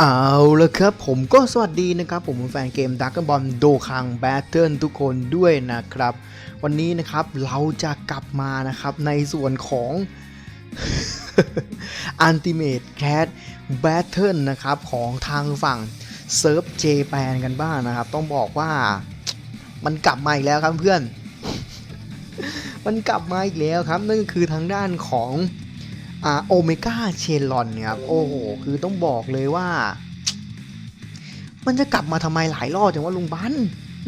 เอาละครับผมก็สวัสดีนะครับ ผมแฟนเกมดักบอลโดคังแบทเทิลทุกคนด้วยนะครับ วันนี้นะครับเราจะกลับมานะครับในส่วนของ Ultimate Cat Battle นะครับของทางฝั่งเซิร์ฟเจแปนกันบ้างนะครับ ต้องบอกว่ามันกลับมาอีกแล้วครับเพื่อน มันกลับมาอีกแล้วครับ นั่นก็คือทางด้านของ อ่าโอเมก้าเชนลอนเนี่ยครับ โอ้โห คือต้องบอกเลยว่า มันจะกลับมาทำไมหลายรอบจังว่าลุงบัน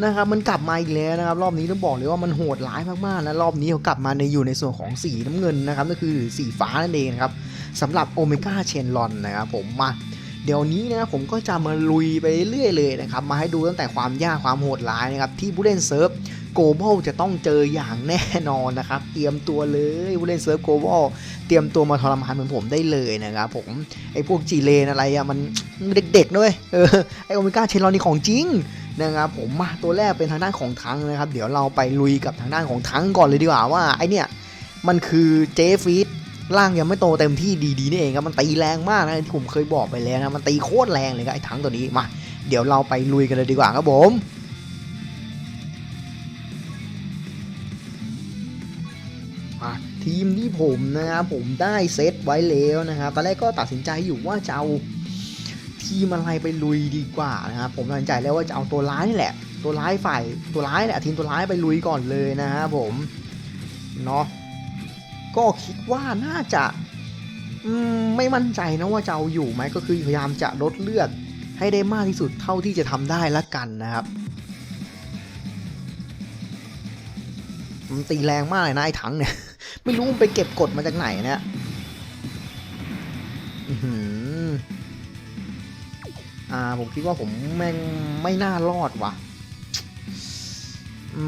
นะครับมันกลับมาอีกแล้วนะครับ รอบนี้ต้องบอกเลยว่ามันโหดร้ายมากๆนะรอบนี้เขากลับมาในอยู่ในส่วนของสีน้ำเงินนะครับก็คือสีฟ้านั่นเองนะครับสำหรับโอเมก้าเชนลอนนะครับผมมาเดี๋ยวนี้นะครับผมก็จะมาลุยไปเรื่อยเลยนะครับมาให้ดูตั้งแต่ความยากความโหดร้ายนะครับที่ผู้เล่นเซิร์ฟ โกลบอลจะต้องเจออย่างแน่นอนนะครับ เตรียมตัวเลยผู้เล่นเซิร์ฟโกลบอลเตรียมตัวมาทรมานเหมือนผมได้เลยนะครับผมไอ้พวกจีเลนอะไรอะมันเด็กๆด้วยเออไอโอเมก้าเชนลอนนี่ของจริงนะครับผมมาตัวแรกเป็นทางด้านของทังนะครับ เดี๋ยวเราไปลุยกับทางด้านของทังก่อนเลยดีกว่าว่าไอเนี่ยมันคือเจฟีดร่างยังไม่โตเต็มที่ดีๆนี่เองครับมันตีแรงมากนะที่ผมเคยบอกไปแล้วนะมันตีโคตรแรงเลยครับไอ้ถังตัวนี้มา เดี๋ยวเราไปลุยกันเลยดีกว่าครับผม ทีมที่ผมนะครับผมได้เซตไว้แล้วนะครับตอนแรกก็ตัดสินใจอยู่ว่าจะเอาทีมอะไรไปลุยดีกว่านะครับผมตัดสินใจแล้วว่าจะเอาตัวร้ายนี่แหละ ตัวร้ายฝ่ายตัวร้ายแหละทีมตัวร้ายไปลุยก่อนเลยนะครับผมเนาะก็คิดว่าน่าจะไม่มั่นใจนะว่าจะเอาอยู่ไหมก็คือพยายามจะลดเลือดให้ได้มากที่สุดเท่าที่จะทำได้ละกันนะครับมันตีแรงมากเลยนะไอ้ถังเนี่ย ไม่รู้มันไปเก็บกดมาจากไหนเนี่ยอื้อหืออ่า ผมคิดว่าผมแม่งไม่น่ารอดว่ะ อื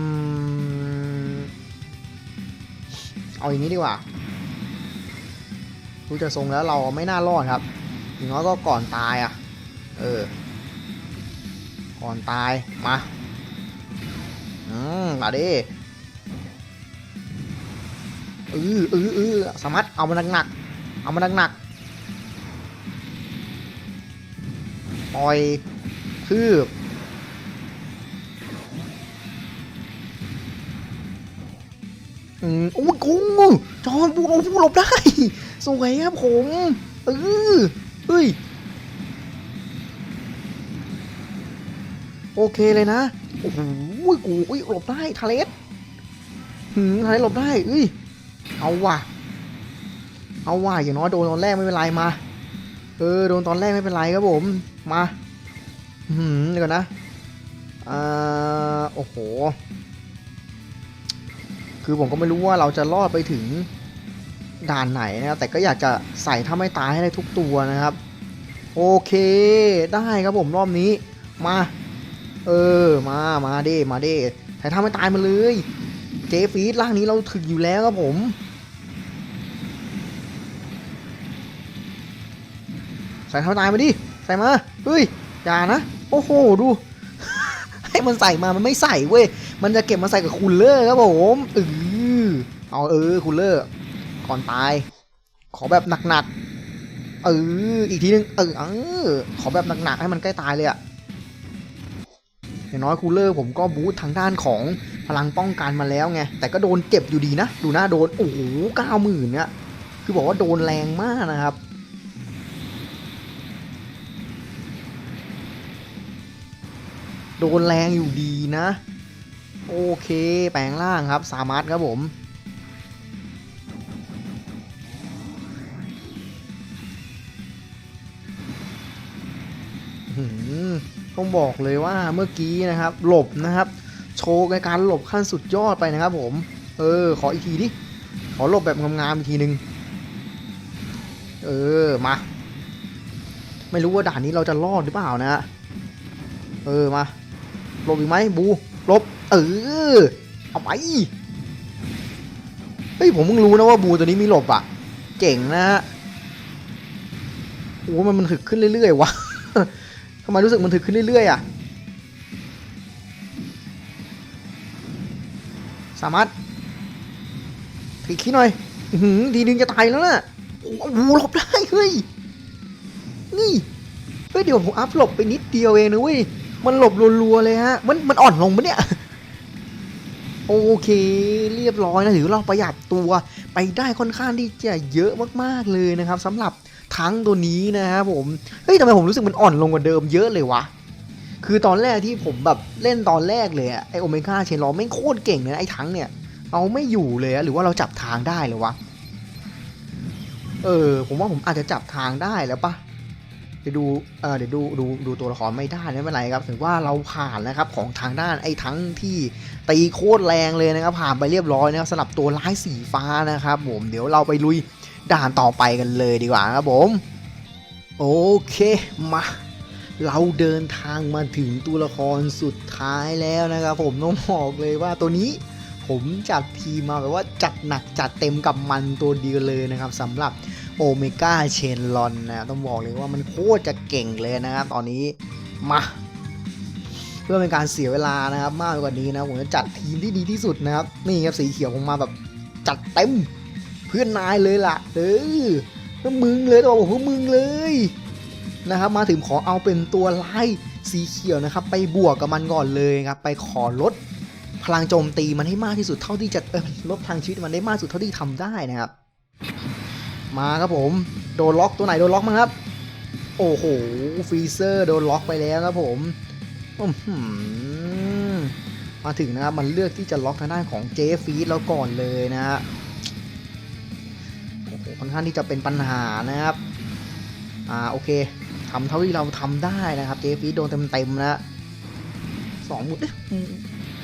ม เอาอย่างนี้ดีกว่าดูจะทรงแล้วเราไม่น่ารอดครับอย่างน้อยก็ก่อนตายอะ เออ ก่อนตาย มา อืมมาดิ ออเออเออสามารถเอามันหนักๆเอามันหนักๆปล่อยคืบอืมโอ้ยกูจอนปูเราปูหลบได้ สวยครับผมเออเฮ้ยโอเคเลยนะโอ้โหกูอุ้ยหลบได้ทาเลสหืมทาเลสหลบได้เอ้ย เอาว่ะ เอาว่ะอย่างน้อยโดนตอนแรกไม่เป็นไรมา เออโดนตอนแรกไม่เป็นไรครับผม มาหืมเดี๋ยวก่อนนะอ่าโอ้โห คือผมก็ไม่รู้ว่าเราจะรอดไปถึงด่านไหนนะครับแต่ก็อยากจะใส่ถ้าไม่ตายให้ได้ทุกตัวนะครับ โอเค ได้ครับผมรอบนี้ มา เออ มา มาเด้มาเด้ใส่ถ้าไม่ตายมาเลย เจฟีดร่างนี้เราถึกอยู่แล้วครับผม ใส่ถ้าตายมาดิใส่มาเฮ้ยอย่านะโอ้โหดู ให้มันใส่มามันไม่ใส่เว้ยมันจะเก็บมาใส่กับคูลเลอร์ครับผมเออเอาเออคูลเลอร์ ก่อนตาย ขอแบบหนักๆเอออีกทีนึงเออเออขอแบบหนักๆให้มันใกล้ตายเลยอะอย่างน้อยคูลเลอร์ผมก็บูททางด้านของพลังป้องกันมาแล้วไง แต่ก็โดนเจ็บอยู่ดีนะ ดูหน้าโดน โอ้โหเก้าหมื่นเนี่ย คือบอกว่าโดนแรงมากนะครับ โดนแรงอยู่ดีนะ โอเคแปลงร่างครับสามารถครับผมหืมต้องบอกเลยว่าเมื่อกี้นะครับ หลบนะครับ โชว์ในการหลบขั้นสุดยอดไปนะครับผม เออ ขออีกทีดิ ขอหลบแบบงามๆอีกทีนึง เออ มา ไม่รู้ว่าด่านนี้เราจะรอดหรือเปล่านะฮะเออ มา หลบอีกไหมบูหลบเออเอาไปเฮ้ยผมเพิ่งรู้นะว่าบูตัวนี้มีหลบอะ เจ๋งนะฮะโอ้มันมันถึกขึ้นเรื่อยๆวะทำไมรู้สึกมันถึกขึ้นเรื่อยๆอะสามารถถีขี้หน่อยอื้อหือทีนึงจะตายแล้วนะโอ้โหหลบได้เฮ้ยนี่เฮ้ยเดี๋ยวผมอัพหลบไปนิดเดียวเองนะเว้ย มันหลบรัวๆเลยฮะ มันมันอ่อนลงปะเนี่ย โอเค เรียบร้อยนะถือเราประหยัดตัวไปได้ค่อนข้างที่จะเยอะมากๆเลยนะครับสำหรับทั้งตัวนี้นะครับผม เฮ้ยทำไมผมรู้สึกมันอ่อนลงกว่าเดิมเยอะเลยวะ คือตอนแรกที่ผมแบบเล่นตอนแรกเลยอะไอโอเมก้าเชนลอไม่โคตรเก่งเลยไอทั้งเนี่ยเอาไม่อยู่เลยหรือว่าเราจับทางได้เลยวะ เออ ผมว่าผมอาจจะจับทางได้แล้วปะ ดี๋ยวดูเออเดี๋ยวดูดูดูตัวละครไม่ได้ไม่เป็นไรครับถือว่าเราผ่านนะครับของทางด้านไอ้ทั้งที่ตีโคตรแรงเลยนะครับ ผ่านไปเรียบร้อยนะครับสำหรับตัวร้ายสีฟ้านะครับผมเดี๋ยวเราไปลุยด่านต่อไปกันเลยดีกว่าครับผมโอเคมาเราเดินทางมาถึงตัวละครสุดท้ายแล้วนะครับ ผมต้องบอกเลยว่าตัวนี้ผมจัดทีมมาแบบว่าจัดหนักจัดเต็มกับมันตัวเดียวเลยนะครับสำหรับ โอเมก้าเชนลอนนะต้องบอกเลยว่ามันโคตรจะเก่งเลยนะครับ ตอนนี้มาเพื่อเป็นการเสียเวลานะครับ มากกว่านี้นะผมจะจัดทีมที่ดีที่สุดนะครับ นี่ครับสีเขียวผมมาแบบจัดเต็ม เพื่อนนายเลยล่ะ เออเพื่อมึงเลยตัวบอกเพื่อมึงเลยนะครับ มาถึงขอเอาเป็นตัวไล่สีเขียวนะครับ ไปบวกกับมันก่อนเลยครับ ไปขอลดพลังโจมตีมันให้มากที่สุดเท่าที่จะลดพลังชีวิตมันได้มากสุดเท่าที่ทำได้นะครับ มาครับผม โดนล็อกตัวไหนโดนล็อกมั้งครับ โอ้โหฟีเซอร์โดนล็อกไปแล้วครับผมมาถึงนะครับมันเลือกที่จะล็อกทางด้านของเจฟีดแล้วก่อนเลยนะฮะโอ้โหค่อนข้างที่จะเป็นปัญหานะครับ อ่าโอเคทำเท่าที่เราทำได้นะครับเจฟีดโดนเต็มๆนะสองหมุด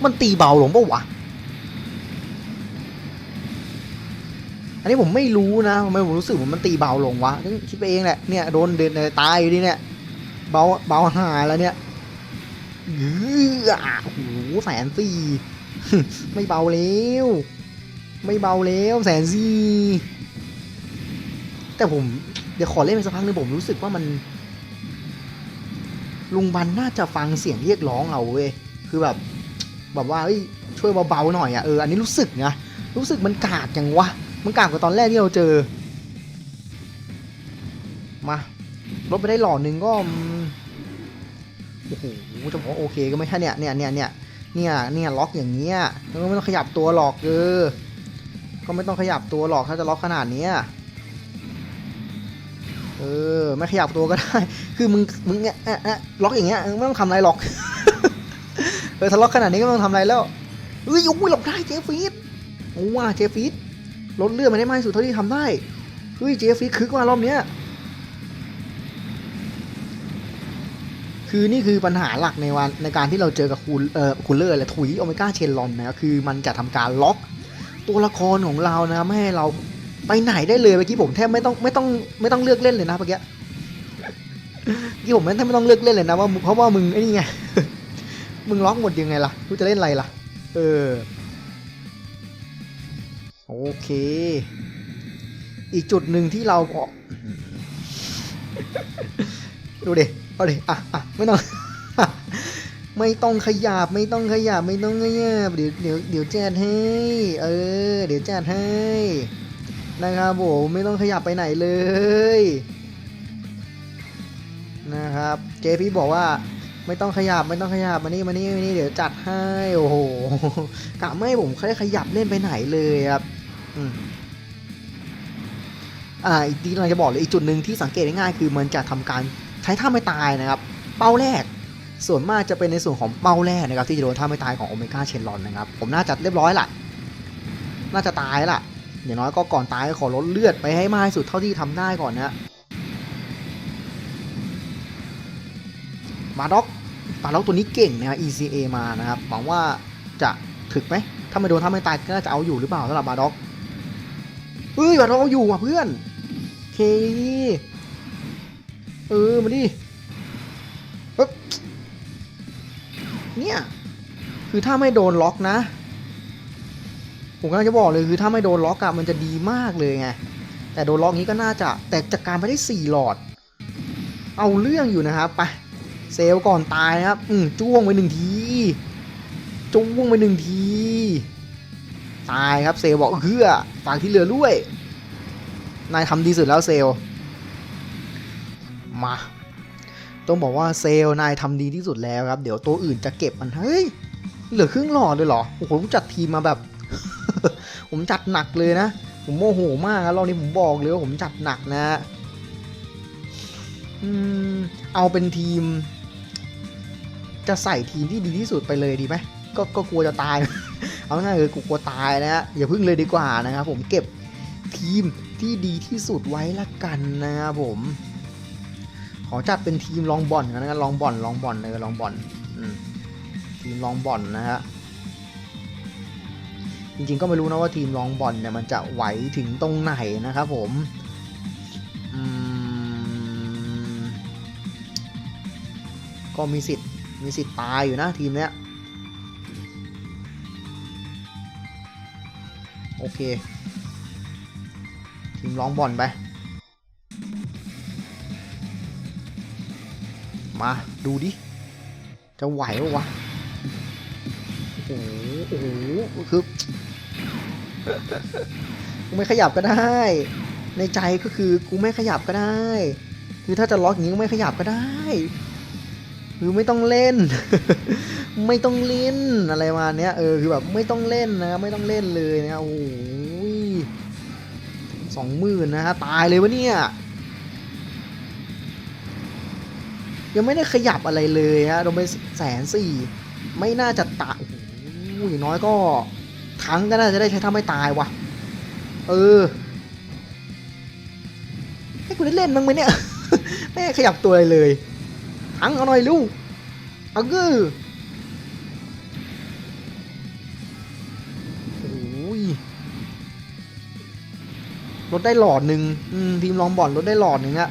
มันตีเบาลงปะวะ อันนี้ผมไม่รู้นะทำไมผมรู้สึกว่ามันตีเบาลงวะคิดไปเองแหละเนี่ยโดนเดินตายอยู่ดิเนี่ยเบาเบาหายแล้วเนี่ยยื้อโอ้โหแสนสี่ไม่เบาแล้วไม่เบาแล้วแสนสี่แต่ผมเดี๋ยวขอเล่นไปสักพักนึงผมรู้สึกว่ามันลุงบันน่าจะฟังเสียงเรียกร้องเราเว้ยคือแบบแบบว่าช่วยเบาๆหน่อยอะเอออันนี้รู้สึกนะรู้สึกมันกากจังวะ มันกากกว่าตอนแรกที่เราเจอ มาลดไปได้หล่อหนึ่งก็โอ้โหจะบอกโอเคก็ไม่ใช่เนี่ยเนี่ยเนี่ยเนี่ยเนี่ยเนี่ยล็อกอย่างเงี้ยแล้วก็ไม่ต้องขยับตัวหรอกเออก็ไม่ต้องขยับตัวหรอกถ้าจะล็อกขนาดเนี้ยเออไม่ขยับตัวก็ได้ คือมึงมึงเนี่ยเอ๊ะเอ๊ะล็อกอย่างเงี้ยไม่ต้องทำอะไรหรอกเออถ้าล็อกขนาดนี้ก็ไม่ต้องทำอะไรแล้วเอ้ยโอ้ยหลบได้เจฟีดโอ้ว่าเจฟีด ลดเลือดมาได้มากที่สุดเท่าที่ทำได้เฮ้ยเจฟฟี่คึกว่ารอบเนี้ยคือนี่คือปัญหาหลักในวันในการที่เราเจอกับคูลเอ่อคูลเลอร์และถุยโอเมก้าเชนลอนนะคือมันจะทำการล็อกตัวละครของเรานะไม่ให้เราไปไหนได้เลยเมื่อกี้ผมแทบไม่ต้องไม่ต้องไม่ต้องเลือกเล่นเลยนะเมื่อกี้เมื่อกี้ผมแทบไม่ต้องเลือกเล่นเลยนะว่าเพราะว่ามึงไอ้นี่ไงมึงล็อกหมดยังไงล่ะกูจะเล่นอะไรล่ะ เออ โอเค อีกจุดหนึ่งที่เราออกดูดิเอาดิอะอะไม่ต้อง ไม่ต้องขยับไม่ต้องขยับไม่ต้องขยับเดี๋ยวเดี๋ยวเดี๋ยวแจดให้ เออ เดี๋ยวแจดให้นะครับผมไม่ต้องขยับไปไหนเลย นะครับเจพี่บอกว่าไม่ต้องขยับไม่ต้องขยับมานี่มานี่มานี่เดี๋ยวจัดให้โอ้โหกะไม่ผมแค่ขยับเล่นไปไหนเลยครับ อ่าอีกทีเราจะบอกเลยอีกจุดหนึ่งที่สังเกตได้ง่ายคือมันจะทำการใช้ท่าไม่ตายนะครับ เป้าแรก ส่วนมากจะเป็นในส่วนของเป้าแรกนะครับ ที่จะโดนท่าไม่ตายของโอเมก้าเชนลอนนะครับ ผมน่าจะเรียบร้อยละน่าจะตายละอย่างน้อยก็ก่อนตายขอลดเลือดไปให้มากที่สุดเท่าที่ทำได้ก่อนนะมาด็อกปาล็อกตัวนี้เก่งนะ ECA มานะครับหวังว่าจะถึกไหมถ้าไม่โดนถ้าไม่ตายก็น่าจะเอาอยู่หรือเปล่าสำหรับบาด็อก เฮ้ยบาด็อกเอาอยู่ว่ะเพื่อนเคเออมาดิปึ๊บเนี่ยคือถ้าไม่โดนล็อกนะ ผมกำลังจะบอกเลยคือถ้าไม่โดนล็อกอะมันจะดีมากเลยไงแต่โดนล็อกนี้ก็น่าจะแต่จัดการไปได้สี่หลอด เอาเรื่องอยู่นะครับไปเซลก่อนตายนะครับ อืมจ้วงไปหนึ่งที จ้วงไปหนึ่งที ตายครับเซลบอกเฮือฝากที่เหลือด้วย นายทำดีสุดแล้วเซลมา ต้องบอกว่าเซลลนายทำดีที่สุดแล้วครับ เดี๋ยวตัวอื่นจะเก็บมัน เฮ้ย เหลือครึ่งหลอดเลยเหรอ โอ้โหผมจัดทีมมาแบบ ผมจัดหนักเลยนะ ผมโมโหมากครับรอบนี้ผมบอกเลยว่าผมจัดหนักนะอืมเอาเป็นทีม จะใส่ทีมที่ดีที่สุดไปเลยดีไหมก็ก็กลัวจะตาย เอาง่ายๆคือกูกลัวตายนะฮะอย่าพึ่งเลยดีกว่านะครับผมเก็บทีมที่ดีที่สุดไว้ละกันนะครับผม ขอจัดเป็นทีมลองบอลกันนะครับลองบอลลองบอลเลยลองบอลทีมลองบอลนะฮะจริงๆก็ไม่รู้นะว่าทีมลองบอลเนี่ยมันจะไหวถึงตรงไหนนะครับผมอืมก็มีสิทธิ์มีสิทธิ์ตายอยู่นะทีมเนี้ย โอเค ทีมร้องบอลไป มาดูดิ จะไหวปะวะ โอ้โห โอ้โห คือกูไม่ขยับก็ได้ ในใจก็คือกูไม่ขยับก็ได้ คือถ้าจะล็อกอย่างนี้ก็ไม่ขยับก็ได้ คือไม่ต้องเล่น ไม่ต้องเล่นอะไรมาเนี้ยเออคือแบบไม่ต้องเล่นนะครับไม่ต้องเล่นเลยนะโอ้โหสองหมื่นนะฮะตายเลยวะเนี่ยยังไม่ได้ขยับอะไรเลยฮะโดนไปแสนสี่ไม่น่าจะตายโอ้โหอย่างน้อยก็ทั้งก็น่าจะได้ใช้ท่าไม่ตายวะเออให้กูได้เล่นบ้างไหมเนี่ยไม่ขยับตัวอะไรเลยทั้งเอาหน่อยลูกเอากือ ลดได้หลอดหนึ่งทีมลองบอลลดได้หลอดหนึ่งอะ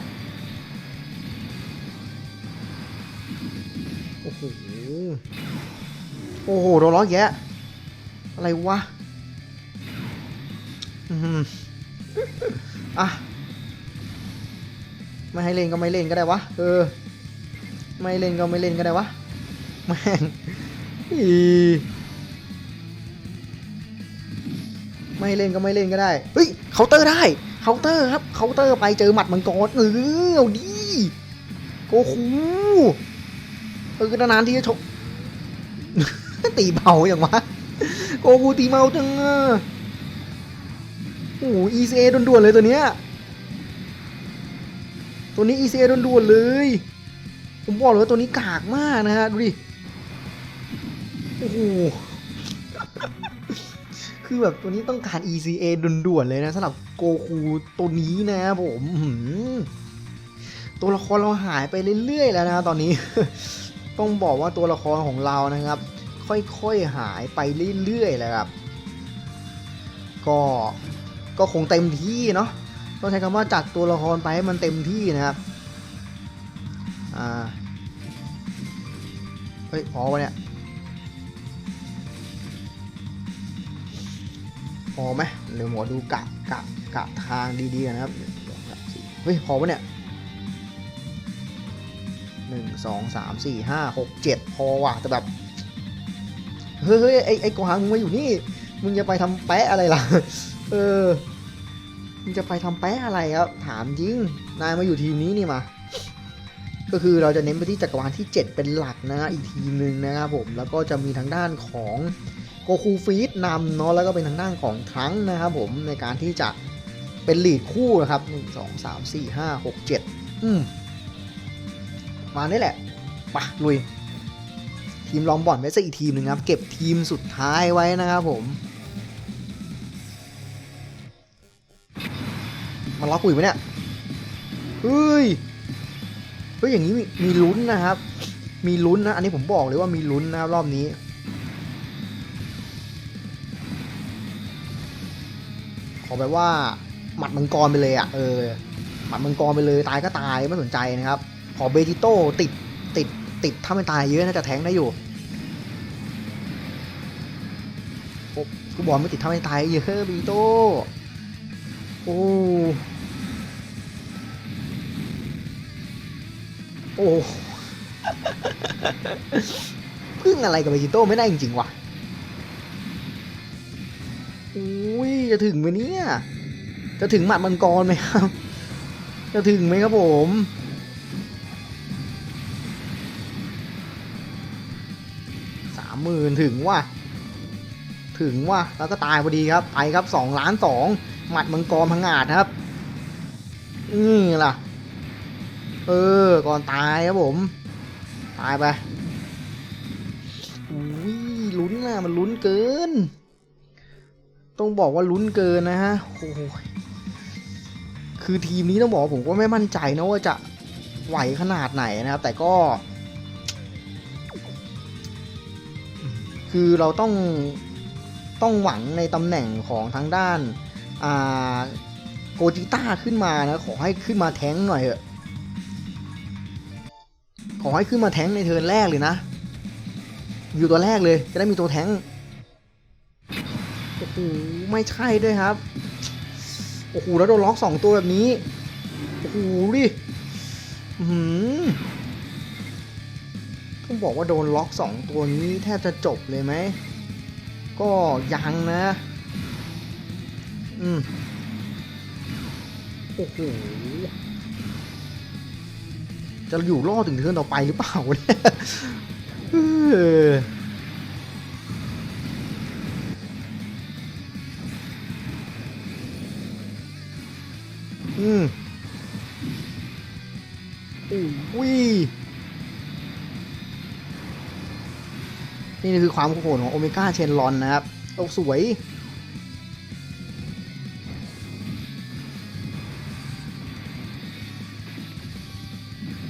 โอ้โหโอ้โหโดนล้อแยะ อะไรวะอืมอะไม่ให้เล่นก็ไม่เล่นก็ได้วะเออ ไม่เล่นก็ไม่เล่นก็ได้วะแม่งอี ไม่เล่นก็ไม่เล่นก็ได้เฮ้ยเคาน์เตอร์ได้เคาน์เตอร์ครับเคาน์เตอร์ไปเจอหมัดมังกรเออเอาดีโกคูเออนานๆที่จะชกตีเบาอย่างวะโกคูตีเมาจังอะโอ้โห ECA ด่วนๆเลยตัวเนี้ยตัวนี้ ECA ด่วนๆเลย ผมบอกเลยว่าตัวนี้กากมากนะฮะดูดิโอ้โห คือแบบตัวนี้ต้องการ ECA ด่วนๆเลยนะสำหรับโกคูตัวนี้นะครับผมตัวละครเราหายไปเรื่อยๆแล้วนะตอนนี้ ต้องบอกว่าตัวละครของเรานะครับ ค่อยๆหายไปเรื่อยๆแล้วครับ ก็ก็คงเต็มที่เนาะต้องใช้คำว่าจัดตัวละครไปให้มันเต็มที่นะครับอ่าเฮ้ยพอวะเนี่ย พอไหมเดี๋ยวหมอดูกะกะกะทางดีๆนะครับหนึ่งสองสามสี่เฮ้ยพอปะเนี่ยหนึ่งสองสามสี่ห้าหกเจ็ดพอว่ะแต่แบบเฮ้ยไอไอกหังมึงมาอยู่นี่ มึงจะไปทำแปะอะไรล่ะ เออ มึงจะไปทำแปะอะไรครับ ถามจริง นายมาอยู่ทีมนี้นี่มา ก็คือเราจะเน้นไปที่จักรวาลที่ 7 เป็นหลักนะฮะอีกทีมหนึ่งนะครับผม แล้วก็จะมีทางด้านของ โกคูฟีดนำเนาะแล้วก็เป็นทางด้านของทรังนะครับผมในการที่จะเป็นหลีดคู่นะครับหนึ่งสองสามสี่ห้าหกเจ็ดอืมมานี่แหละปะลุย ทีมลองบอลไว้สักอีกทีมหนึ่งครับ เก็บทีมสุดท้ายไว้นะครับผมมันล็อกกูอีกไหมเนี่ย เฮ้ย เฮ้ย อย่างนี้มีมีลุ้นนะครับ มีลุ้นนะ อันนี้ผมบอกเลยว่ามีลุ้นนะครับรอบนี้ ขอแบบว่าหมัดมังกรไปเลยอะเออหมัดมังกรไปเลยตายก็ตายไม่สนใจนะครับ ขอเบจิโต้ติดติดติดถ้าไม่ตายเยอะน่าจะแทงได้อยู่โอ้กูบอกไม่ติดถ้าไม่ตายเยอะเบจิโต้โอ้โอ้พึ่งอะไรกับเบจิโต้ไม่ได้จริงๆว่ะ จะถึงไหมเนี่ย จะถึงหมัดมังกรไหมครับ จะถึงไหมครับผม สามหมื่นถึงว่ะ ถึงว่ะ แล้วก็ตายพอดีครับ ไปครับสองล้านสองหมัดมังกรพังอาจครับ นี่ล่ะ เออ ก่อนตายครับผม ตายไปวิ่ยลุ้นนะมันลุ้นเกิน ต้องบอกว่าลุ้นเกินนะฮะโอ้โหคือทีมนี้ต้องบอกว่าผมก็ไม่มั่นใจนะว่าจะไหวขนาดไหนนะครับ แต่ก็ คือเราต้องต้องหวังในตำแหน่งของทางด้านอ่าโกจิต้าขึ้นมานะ ขอให้ขึ้นมาแท้งหน่อยเถอะขอให้ขึ้นมาแท้งในเทิร์นแรกเลยนะ อยู่ตัวแรกเลย จะได้มีตัวแท้ง โอ้โหไม่ใช่ด้วยครับ โอ้โหแล้วโดนล็อกสองตัวแบบนี้ โอ้โหดิหือต้องบอกว่าโดนล็อกสองตัวนี้แทบจะจบเลยไหม ก็ยังนะ อืม โอ้โหจะอยู่รอดถึงเทิร์นต่อไปหรือเปล่าเนี่ย อออืมอุ้ยนี่คือความโหดของโอเมก้าเชนลอนนะครับโอ้สวย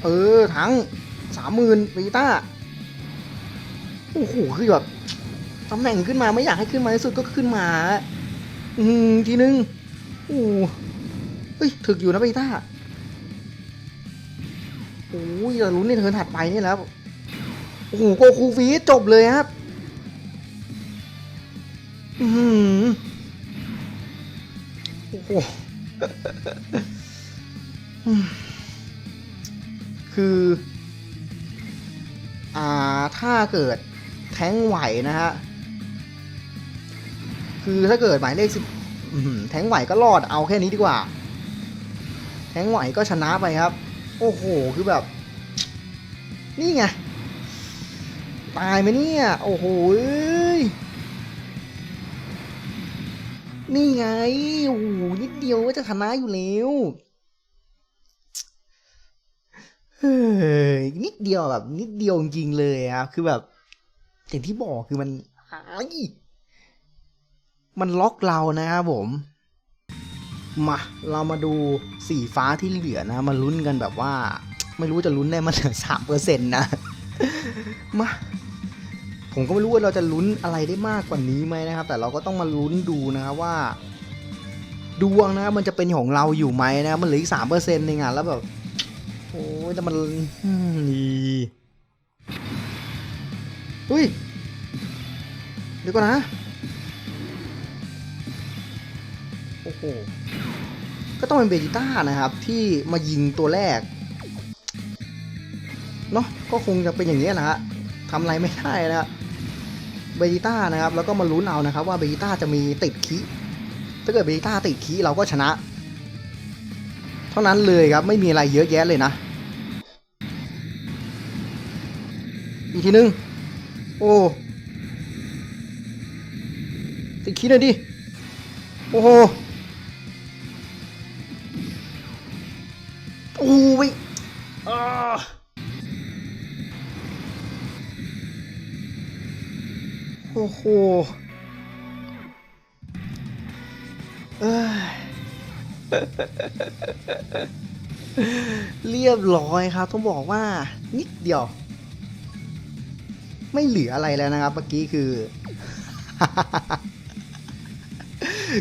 เออ ทั้งสามหมื่นปีต้า โอ้โห คือแบบตำแหน่งขึ้นมาไม่อยากให้ขึ้นมาที่สุดก็ขึ้นมา อืมทีนึง โอ้โหเฮ้ยถึกอยู่นะปีต้าโอ้ยจะลุ้นในเทิร์นถัดไปนี่แล้วโอ้โหโกคูฟีจบเลยครับ อืมโอ้โหคือ อ่า ถ้าเกิดแท้งไหวนะฮะ คือถ้าเกิดหมายเลขสิบแท้งไหวก็รอดเอาแค่นี้ดีกว่า แท้งไหวก็ชนะไปครับ โอ้โห คือแบบ นี่ไง ตายไหมเนี่ย โอ้โหนี่ไง โอ้โห นิดเดียวก็จะชนะอยู่แล้วเฮ้ยนิดเดียวแบบ นิดเดียวจริงเลยครับ คือแบบอย่างที่บอกคือมันมันล็อกเรานะครับผม มาเรามาดูสีฟ้าที่เหลือนะมาลุ้นกันแบบว่า ไม่รู้จะลุ้นได้มันเหลือสามเปอร์เซ็นต์นะมาผมก็ไม่รู้ว่าเราจะลุ้นอะไรได้มากกว่านี้ไหมนะครับ แต่เราก็ต้องมาลุ้นดูนะครับว่า ดวงนะมันจะเป็นของเราอยู่ไหมนะมันเหลืออีกสามเปอร์เซ็นต์เองอะแล้วแบบโอ้ยแต่มันอืมดีอุ้ยเดี๋ยวก่อนนะ โอ้โห ก็ต้องเป็นเบจิต้านะครับ ที่มายิงตัวแรก เนาะก็คงจะเป็นอย่างนี้นะฮะทำอะไรไม่ได้นะฮะเบจิต้านะครับ แล้วก็มาลุ้นเอานะครับ ว่าเบจิต้าจะมีติดคีถ้าเกิดเบจิต้าติดคีเราก็ชนะ เท่านั้นเลยครับไม่มีอะไรเยอะแยะเลยนะ อีกทีนึง โอ้ติดคีหน่อยดิ โอ้โห อ้ยอ่าโอ้โหเอ้ยเรียบร้อยครับ ต้องบอกว่า นิดเดียว ไม่เหลืออะไรแล้วนะครับเมื่อกี้คือ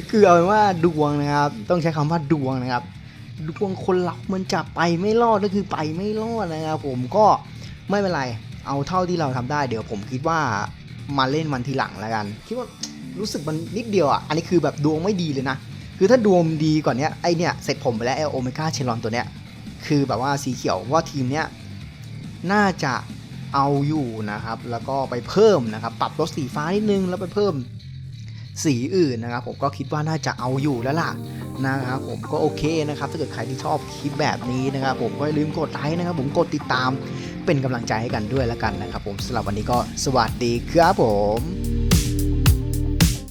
คือเอาเป็นว่าดวงนะครับ ต้องใช้คำว่าดวงนะครับ ดวงคนเรามันจะไปไม่รอดก็คือไปไม่รอดนะครับผมก็ไม่เป็นไรเอาเท่าที่เราทำได้เดี๋ยวผมคิดว่ามาเล่นมันทีหลังแล้วกัน คิดว่ารู้สึกมันนิดเดียวอะอันนี้คือแบบดวงไม่ดีเลยนะ คือถ้าดวงดีกว่านี้ไอเนี่ยเสร็จผมไปแล้วไอโอเมก้าเชลอนตัวเนี้ยคือแบบว่าสีเขียวว่าทีมเนี้ยน่าจะเอาอยู่นะครับ แล้วก็ไปเพิ่มนะครับ ปรับลดสีฟ้านิดนึงแล้วไปเพิ่ม สีอื่นนะครับผมก็คิดว่าน่าจะเอาอยู่แล้วล่ะนะครับผมก็โอเคนะครับถ้าเกิดใครที่ชอบคลิปแบบนี้นะครับผมก็อย่าลืมกดไลค์นะครับผมกดติดตามเป็นกำลังใจให้กันด้วยแล้วกันนะครับผมสำหรับวันนี้ก็สวัสดีครับผม